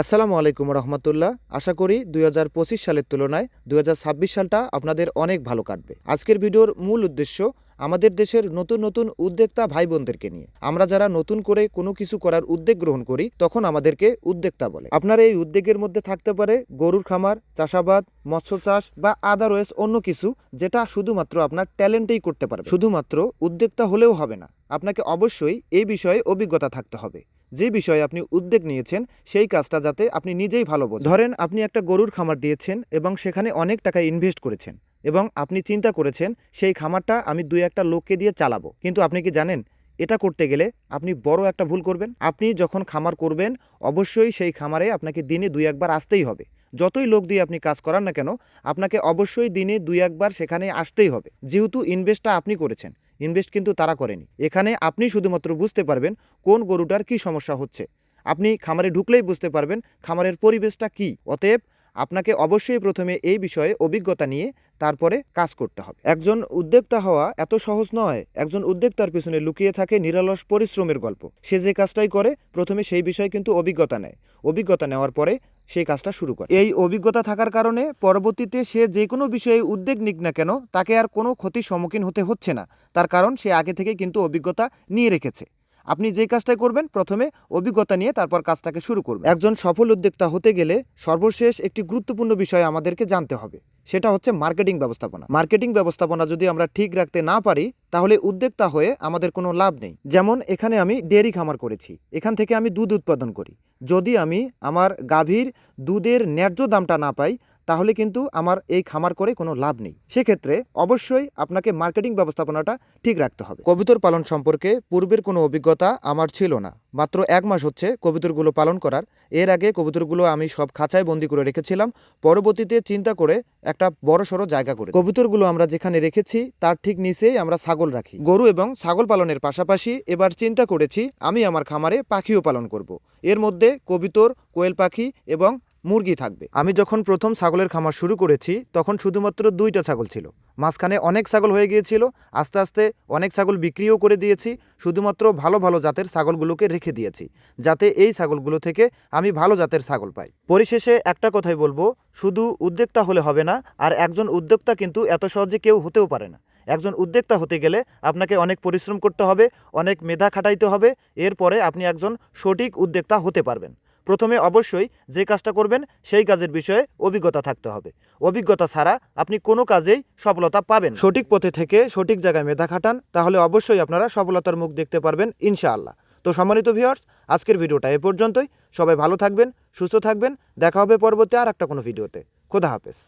আসসালামু আলাইকুম রহমতুল্লাহ। আশা করি দু হাজার পঁচিশ সালের তুলনায় দুই হাজার ছাব্বিশ সালটা আপনাদের অনেক ভালো কাটবে। আজকের ভিডিওর মূল উদ্দেশ্য, আমাদের দেশের নতুন নতুন উদ্যোক্তা ভাই বোনদেরকে নিয়ে। আমরা যারা নতুন করে কোনো কিছু করার উদ্যোগ গ্রহণ করি, তখন আমাদেরকে উদ্যোক্তা বলে। আপনার এই উদ্যোগের মধ্যে থাকতে পারে গরুর খামার, চাষাবাদ, মৎস্য চাষ বা আদারওয়েজ অন্য কিছু, যেটা শুধুমাত্র আপনার ট্যালেন্টেই করতে পারবে। শুধুমাত্র উদ্যোক্তা হলেও হবে না। আপনাকে অবশ্যই এই বিষয়ে অভিজ্ঞতা থাকতে হবে। যে বিষয়ে আপনি উদ্যোগ নিয়েছেন, সেই কাজটা যাতে আপনি নিজেই ভালো বোঝেন। ধরেন আপনি একটা গরুর খামার দিয়েছেন এবং সেখানে অনেক টাকা ইনভেস্ট করেছেন এবং আপনি চিন্তা করেছেন, সেই খামারটা আমি দুই একটা লোককে দিয়ে চালাবো। কিন্তু আপনি কি জানেন, এটা করতে গেলে আপনি বড় একটা ভুল করবেন। আপনি যখন খামার করবেন, অবশ্যই সেই খামারে আপনাকে দিনে দুই একবার আসতেই হবে। যতই লোক দিয়ে আপনি কাজ করান না কেন, আপনাকে অবশ্যই দিনে দুই একবার সেখানে আসতেই হবে। যেহেতু ইনভেস্টটা আপনি করেছেন ইনভেস্ট কিন্তু তারা করেনি। এখানে আপনি শুধুমাত্র বুঝতে পারবেন কোন গরুটার কি সমস্যা হচ্ছে। আপনি খামারে ঢুকলেই বুঝতে পারবেন খামারের পরিবেশটা কি। অতএব আপনাকে অবশ্যই প্রথমে এই বিষয়ে অভিজ্ঞতা নিয়ে তারপরে কাজ করতে হবে। একজন উদ্যোক্তা হওয়া এত সহজ নয়, একজন উদ্যোক্তার পিছনে লুকিয়ে থাকে নিরলস পরিশ্রমের গল্প। সে যে কাজটাই করে, প্রথমে সেই বিষয়ে কিন্তু অভিজ্ঞতা নেয়। অভিজ্ঞতা নেওয়ার পরে সেই কাজটা শুরু করে। এই অভিজ্ঞতা থাকার কারণে পরবর্তীতে সে যে কোনো বিষয়ে উদ্যোগ নিক না কেন, তাকে আর কোনো ক্ষতির সম্মুখীন হতে হচ্ছে না। তার কারণ সে আগে থেকে কিন্তু অভিজ্ঞতা নিয়ে রেখেছে। আপনি যে কাজটাই করবেন, প্রথমে অভিজ্ঞতা নিয়ে তারপর কাজটাকে শুরু করবেন। একজন সফল উদ্যোক্তা হতে গেলে সর্বশেষ একটি গুরুত্বপূর্ণ বিষয় আমাদেরকে জানতে হবে। সেটা হচ্ছে মার্কেটিং ব্যবস্থাপনা। মার্কেটিং ব্যবস্থাপনা যদি আমরা ঠিক রাখতে না পারি, তাহলে উদ্যোক্তা হয়ে আমাদের কোনো লাভ নেই। যেমন এখানে আমি ডেয়ারি খামার করেছি। এখান থেকে আমি দুধ উৎপাদন করি। যদি আমি আমার গাভীর দুধের ন্যায্য দামটা না পাই তাহলে কিন্তু আমার এই খামার করে কোনো লাভ নেই। সেক্ষেত্রে অবশ্যই আপনাকে মার্কেটিং ব্যবস্থাপনাটা ঠিক রাখতে হবে। কবুতর পালন সম্পর্কে পূর্বের কোনো অভিজ্ঞতা আমার ছিল না। মাত্র এক মাস হচ্ছে কবুতরগুলো পালন করার। এর আগে কবুতরগুলো আমি সব খাঁচায় বন্দি করে রেখেছিলাম। পরবর্তীতে চিন্তা করে একটা বড় সড়ো জায়গা করে। কবুতরগুলো আমরা যেখানে রেখেছি, তার ঠিক নিচেই আমরা ছাগল রাখি। গরু এবং ছাগল পালনের পাশাপাশি এবার চিন্তা করেছি, আমি আমার খামারে পাখিও পালন করব। এর মধ্যে কবিতর, কোয়েল পাখি এবং মুরগি থাকবে। আমি যখন প্রথম ছাগলের খামার শুরু করেছি, তখন শুধুমাত্র দুইটা ছাগল ছিল। মাঝখানে অনেক ছাগল হয়ে গিয়েছিল, আস্তে আস্তে অনেক ছাগল বিক্রিও করে দিয়েছি, শুধুমাত্র ভালো ভালো জাতের ছাগলগুলোকে রেখে দিয়েছি, যাতে এই ছাগলগুলো থেকে আমি ভালো জাতের ছাগল পাই। পরিশেষে একটা কথাই বলব, শুধু উদ্যোক্তা হলে হবে না, আর একজন উদ্যোক্তা কিন্তু এত সহজে কেউ হতেও পারে না। একজন উদ্যোক্তা হতে গেলে আপনাকে অনেক পরিশ্রম করতে হবে, অনেক মেধা খাটাইতে হবে, এরপরে আপনি একজন সঠিক উদ্যোক্তা হতে পারবেন। প্রথমে অবশ্যই যে কাজটা করবেন, সেই কাজের বিষয়ে অভিজ্ঞতা থাকতে হবে। অভিজ্ঞতা ছাড়া আপনি কোনো কাজেই সফলতা পাবেন সঠিক পথে থেকে সঠিক জায়গায় মেধা খাটান, তাহলে অবশ্যই আপনারা সফলতার মুখ দেখতে পারবেন, ইনশাআল্লাহ। তো সম্মানিত ভিউয়ার্স, আজকের ভিডিওটা এ পর্যন্তই। সবাই ভালো থাকবেন, সুস্থ থাকবেন। দেখা হবে পরবর্তী আর একটা কোনো ভিডিওতে। খোদা হাফেজ।